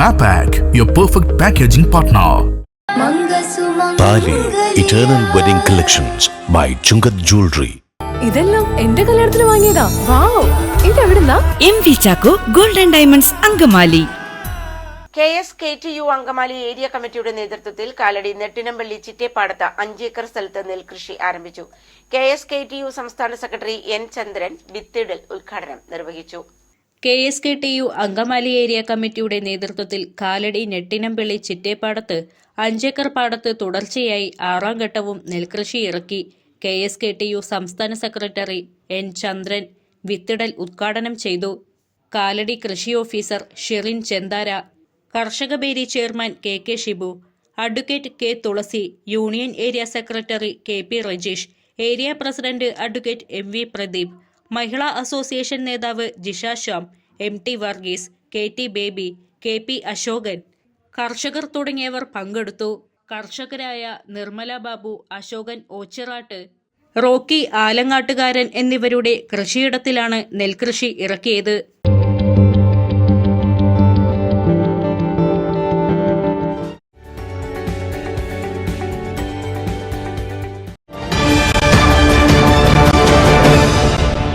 Mapac, your perfect packaging partner. Thali eternal wedding collections by Chungath jewellery ഇതെല്ലാം എന്റെ കല്യാണത്തിന് വാങ്ങിയതാ. Wow. ഇതെവിടുന്നാ? M V Chacko golden diamonds Angamaly. K S K T U Angamaly area കമ്മിറ്റിയുടെ നേതൃത്വത്തിൽ കാലടി നെട്ടിനമ്പള്ളി ചിറ്റേപ്പാടത്ത് അഞ്ചേക്കർ സ്ഥലത്ത് നെൽകൃഷി ആരംഭിച്ചു. K S K T U സംസ്ഥാന സെക്രട്ടറി എൻ ചന്ദ്രൻ വിത്തിടൽ ഉദ്ഘാടനം നിർവഹിച്ചു. K S K T U Angamaly area കമ്മിറ്റിയുടെ നേതൃത്വത്തിൽ കാലടി നെട്ടിനമ്പിള്ളി ചിറ്റേപ്പാടത്ത് അഞ്ചേക്കർ പാടത്ത് തുടർച്ചയായി ആറാം ഘട്ടവും നെൽകൃഷി ഇറക്കി. K S K T U സംസ്ഥാന സെക്രട്ടറി എൻ ചന്ദ്രൻ വിത്തിടൽ ഉദ്ഘാടനം ചെയ്തു. കാലടി കൃഷി officer Shirin Chenthara കർഷകബേരി chairman K K Shibu advocate K Thulasi union area secretary K P Rajeesh area president advocate M V Pradeep Mahila association നേതാവ് Jisha Shyam M T Varghese K T Baby K P Ashokan. കർഷകർ തുടങ്ങിയവർ പങ്കെടുത്തു. കർഷകരായ Nirmala Babu Ashokan Ochirattu Rocky Alangattukaran എന്നിവരുടെ കൃഷിയിടത്തിലാണ് നെൽകൃഷി ഇറക്കിയത്.